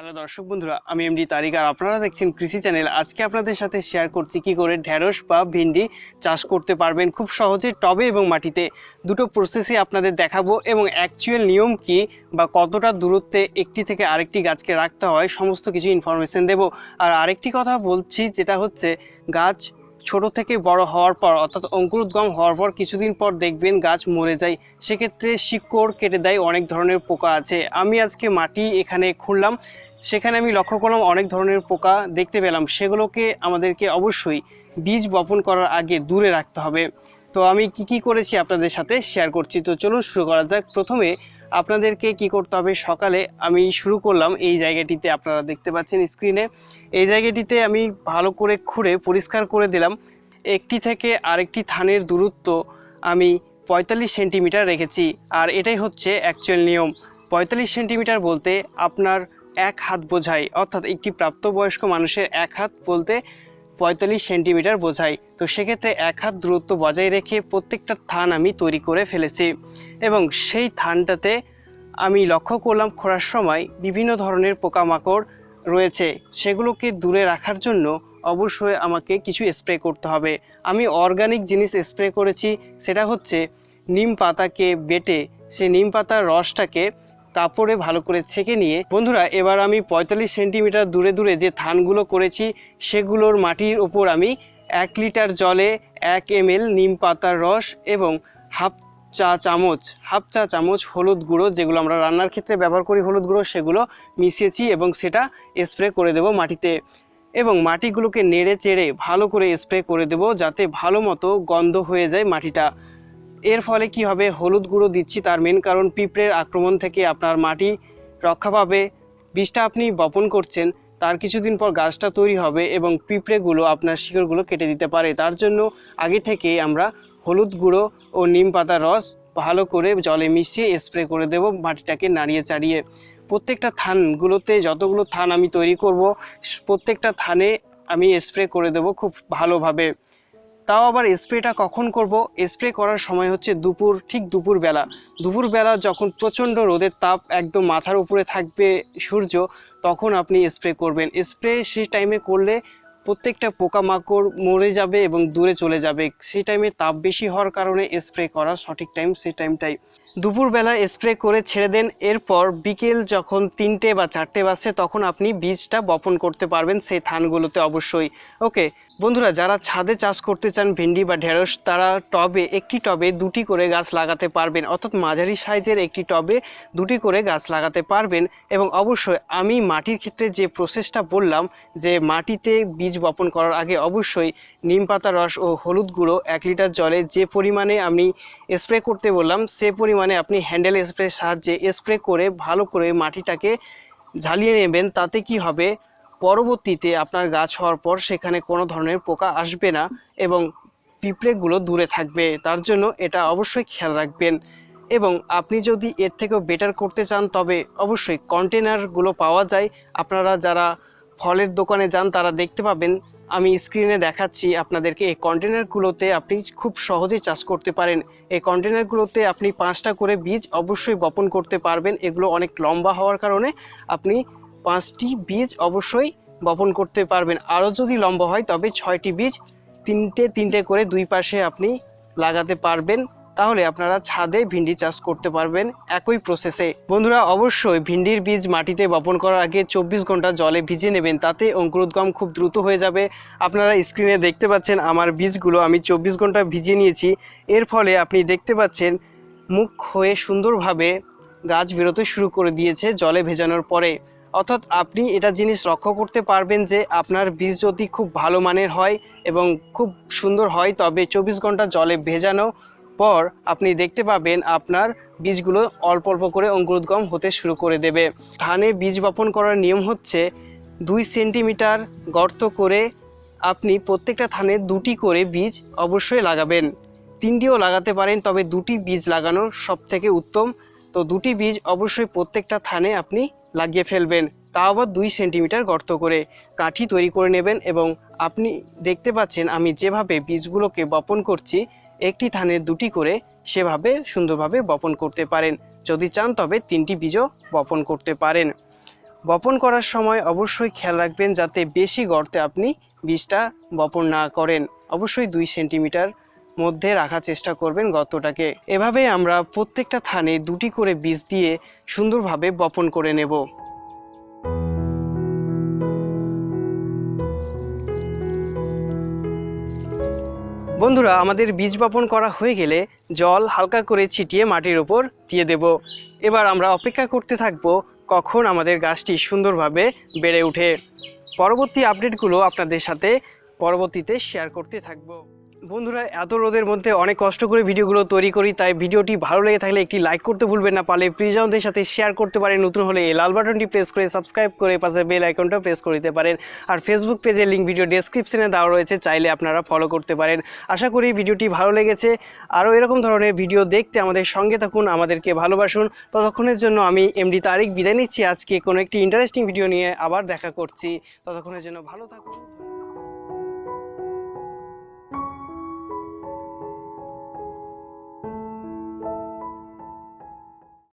Hello দর্শক বন্ধুরা, আমি এমডি তারিক আর আপনারা দেখছেন কৃষি চ্যানেল। আজকে আপনাদের সাথে শেয়ার করছি কি করে ঢ্যাঁড়স বা ভিন্ডি চাষ করতে পারবেন খুব সহজে টবে এবং মাটিতে। দুটো প্রসেসই আপনাদের দেখাবো এবং অ্যাকচুয়াল নিয়ম কি বা কতটা দূরত্বে একটি থেকে আরেকটি গাছকে রাখতে হয়, সমস্ত কিছু ইনফরমেশন দেব। আর আরেকটি কথা বলছি, যেটা হচ্ছে গাছ ছোট থেকে বড় হওয়ার পর, অর্থাৎ অঙ্কুরোদ্গম হওয়ার পর কিছুদিন পর দেখবেন গাছ মরে যায়। সেক্ষেত্রে শিকড় কেটে দেয়, অনেক ধরনের পোকা আছে। আমি আজকে মাটি এখানে খুঁড়লাম সেখানে আমি লক্ষ্য করলাম অনেক ধরনের পোকা দেখতে পেলাম। সেগুলোকে আমাদেরকে অবশ্যই বীজ বপন করার আগে দূরে রাখতে হবে। তো আমি কি কি করেছি আপনাদের সাথে শেয়ার করছি। তো চলুন শুরু করা যাক। প্রথমে আপনাদেরকে কি করতে হবে? সকালে আমি শুরু করলাম এই জায়গাটিতে, আপনারা দেখতে পাচ্ছেন স্ক্রিনে এই জায়গাটিতে আমি ভালো করে খুঁড়ে পরিষ্কার করে দিলাম। একটি থেকে আরেকটি থানের দূরত্ব আমি পঁয়তাল্লিশ সেন্টিমিটার রেখেছি। আর এটাই হচ্ছে অ্যাকচুয়াল নিয়ম। পঁয়তাল্লিশ সেন্টিমিটার বলতে আপনার এক হাত বোঝায় অর্থাৎ একটি প্রাপ্তবয়স্ক মানুষের এক হাত বলতে পঁয়তাল্লিশ সেন্টিমিটার বোঝায় তো সেক্ষেত্রে এক হাত দূরত্ব বজায় রেখে প্রত্যেকটা থান আমি তৈরি করে ফেলেছি এবং সেই থানটাতে আমি লক্ষ্য করলাম খোঁড়ার সময় বিভিন্ন ধরনের পোকামাকড় রয়েছে। সেগুলোকে দূরে রাখার জন্য অবশ্যই আমাকে কিছু স্প্রে করতে হবে। আমি অর্গানিক জিনিস স্প্রে করেছি, সেটা হচ্ছে নিম পাতাকে বেটে, সেই নিম পাতার রসটাকে কাপড়ে ভালো করে ছেঁকে নিয়ে, বন্ধুরা, এবার আমি পঁয়তাল্লিশ সেন্টিমিটার দূরে দূরে যে ধানগুলো করেছি, সেগুলোর মাটির ওপর আমি এক লিটার জলে এক এম এল নিম পাতার রস এবং হাফ চা চামচ, হাফ চা চামচ হলুদ গুঁড়ো, যেগুলো আমরা রান্নার ক্ষেত্রে ব্যবহার করি হলুদ গুঁড়ো, সেগুলো মিশিয়েছি এবং সেটা স্প্রে করে দেব মাটিতে এবং মাটিগুলোকে নেড়ে চেড়ে ভালো করে স্প্রে করে দেব যাতে ভালো মতো গন্ধ হয়ে যায় মাটিটা। এর ফলে কি হবে? হলুদ গুঁড়ো দিচ্ছি তার মেন কারণ পিঁপড়ের আক্রমণ থেকে আপনার মাটি রক্ষা পাবে। বীজটা আপনি বপন করছেন, তার কিছুদিন পর গাছটা তৈরি হবে এবং পিঁপড়েগুলো আপনার শিকড়গুলো কেটে দিতে পারে। তার জন্য আগে থেকে আমরা হলুদ গুঁড়ো ও নিম পাতার রস ভালো করে জলে মিশিয়ে স্প্রে করে দেব মাটিটাকে নাড়িয়ে চাড়িয়ে। প্রত্যেকটা থানগুলোতে যতগুলো থান আমি তৈরি করব, প্রত্যেকটা থানে আমি স্প্রে করে দেব খুব ভালোভাবে। তাও আবার স্প্রেটা কখন করব? স্প্রে করার সময় হচ্ছে দুপুর, ঠিক দুপুর বেলা দুপুর বেলা যখন প্রচণ্ড রোদের তাপ একদম মাথার উপরে থাকবে সূর্য, তখন আপনি স্প্রে করবেন। স্প্রে সেই টাইমে করলে প্রত্যেকটা পোকামাকড় মরে যাবে এবং দূরে চলে যাবে। সেই টাইমে তাপ বেশি হওয়ার কারণে স্প্রে করার সঠিক টাইম সেই টাইমটাই দুপুরবেলা স্প্রে করে ছেড়ে দেন। এরপর বিকেল যখন তিনটে বা চারটে বাজছে, তখন আপনি বীজটা বপন করতে পারবেন সেই থানগুলোতে অবশ্যই। ওকে বন্ধুরা, যারা ছাদে চাষ করতে চান ভেন্ডি বা ঢেঁড়স, তারা টবে একটি টবে দুটি করে গাছ লাগাতে পারবেন। অর্থাৎ মাঝারি সাইজের একটি টবে দুটি করে গাছ লাগাতে পারবেন এবং অবশ্যই আমি মাটির ক্ষেত্রে যে প্রসেসটা বললাম, যে মাটিতে বীজ বপন করার আগে অবশ্যই নিম পাতা রস ও হলুদ গুঁড়ো এক লিটার জলে যে পরিমাণে আমি স্প্রে করতে বললাম, সে পরিমাণে আপনি হ্যান্ডেল স্প্রের সাহায্যে স্প্রে করে ভালো করে মাটিটাকে ঝালিয়ে নেবেন। তাতে কি হবে? পরবর্তীতে আপনার গাছ হওয়ার পর সেখানে কোনো ধরনের পোকা আসবে না এবং পিঁপড়েগুলো দূরে থাকবে। তার জন্য এটা অবশ্যই খেয়াল রাখবেন। এবং আপনি যদি এর থেকেও বেটার করতে চান, তবে অবশ্যই কন্টেনারগুলো পাওয়া যায়। আপনারা যারা ফলের দোকানে যান, তারা দেখতে পাবেন। আমি স্ক্রিনে দেখাচ্ছি আপনাদেরকে এই কন্টেনারগুলোতে আপনি খুব সহজেই চাষ করতে পারেন। এই কন্টেনারগুলোতে আপনি পাঁচটা করে বীজ অবশ্যই বপন করতে পারবেন। এগুলো অনেক লম্বা হওয়ার কারণে আপনি পাঁচটি বীজ অবশ্যই বপন করতে পারবেন। আরও যদি লম্বা হয়, তবে ছয়টি বীজ তিনটে তিনটে করে দুই পাশে আপনি লাগাতে পারবেন। তাহলে আপনারা ছাদে ভিন্ডি চাষ করতে পারবেন একই প্রসেসে বন্ধুরা, অবশ্যই ভিন্ডির বীজ মাটিতে বপন করার আগে চব্বিশ ঘণ্টা জলে ভিজিয়ে নেবেন। তাতে অঙ্কুরোদ্গম খুব দ্রুত হয়ে যাবে। আপনারা স্ক্রিনে দেখতে পাচ্ছেন আমার বীজগুলো আমি চব্বিশ ঘণ্টা ভিজিয়ে নিয়েছি। এর ফলে আপনি দেখতে পাচ্ছেন মুখ হয়ে সুন্দরভাবে গাছ বেরোতে শুরু করে দিয়েছে জলে ভেজানোর পরে। অর্থাৎ আপনি এটা জিনিস লক্ষ্য করতে পারবেন যে আপনার বীজ যদি খুব ভালো মানের হয় এবং খুব সুন্দর হয়, তবে চব্বিশ ঘণ্টা জলে ভেজানো পর আপনি দেখতে পাবেন আপনার বীজগুলো অল্প অল্প করে অঙ্কুরোদ্গম হতে শুরু করে দেবে। ধানে বীজ বপন করার নিয়ম হচ্ছে দুই সেন্টিমিটার গর্ত করে আপনি প্রত্যেকটা ধানে দুটি করে বীজ অবশ্যই লাগাবেন। তিনটিও লাগাতে পারেন, তবে দুটি বীজ লাগানো সব থেকে উত্তম। তো দুটি বীজ অবশ্যই প্রত্যেকটা থানে আপনি লাগিয়ে ফেলবেন। তা আবার দুই সেন্টিমিটার গর্ত করে কাঠি তৈরি করে নেবেন এবং আপনি দেখতে পাচ্ছেন আমি যেভাবে বীজগুলোকে বপন করছি, একটি থানে দুটি করে সেভাবে সুন্দরভাবে বপন করতে পারেন। যদি চান তবে তিনটি বীজও বপন করতে পারেন। বপন করার সময় অবশ্যই খেয়াল রাখবেন যাতে বেশি গর্তে আপনি বীজটা বপন না করেন। অবশ্যই দুই সেন্টিমিটার মধ্যে রাখার চেষ্টা করবেন গর্তটাকে। এভাবে আমরা প্রত্যেকটা থানে দুটি করে বীজ দিয়ে সুন্দরভাবে বপন করে নেব। বন্ধুরা, আমাদের বীজ বপন করা হয়ে গেলে জল হালকা করে ছিটিয়ে মাটির ওপর দিয়ে দেব। এবার আমরা অপেক্ষা করতে থাকব কখন আমাদের গাছটি সুন্দরভাবে বেড়ে ওঠে। পরবর্তী আপডেটগুলো আপনাদের সাথে পরবর্তীতে শেয়ার করতে থাকব। বন্ধুরা, এত রোদের মধ্যে অনেক কষ্ট করে ভিডিওগুলো তৈরি করি, তাই ভিডিওটি ভালো লেগে থাকলে একটি লাইক করতে ভুলবেন না। পারলে প্রিয়জনদের সাথে শেয়ার করতে পারেন, নতুন হলে এই লাল বাটনটি প্রেস করে সাবস্ক্রাইব করে পাশে বেল আইকনটা প্রেস করে দিতে পারেন। আর ফেসবুক পেজের লিঙ্ক ভিডিও ডেসক্রিপশনে দেওয়া রয়েছে, চাইলে আপনারা ফলো করতে পারেন। আশা করি ভিডিওটি ভালো লেগেছে। আরও এরকম ধরনের ভিডিও দেখতে আমাদের সঙ্গে থাকুন, আমাদেরকে ভালোবাসুন। ততক্ষণের জন্য আমি এমডি তারিক বিদায় নিচ্ছি। আজকে কোনো একটি ইন্টারেস্টিং ভিডিও নিয়ে আবার দেখা করছি। ততক্ষণের জন্য ভালো থাকুন।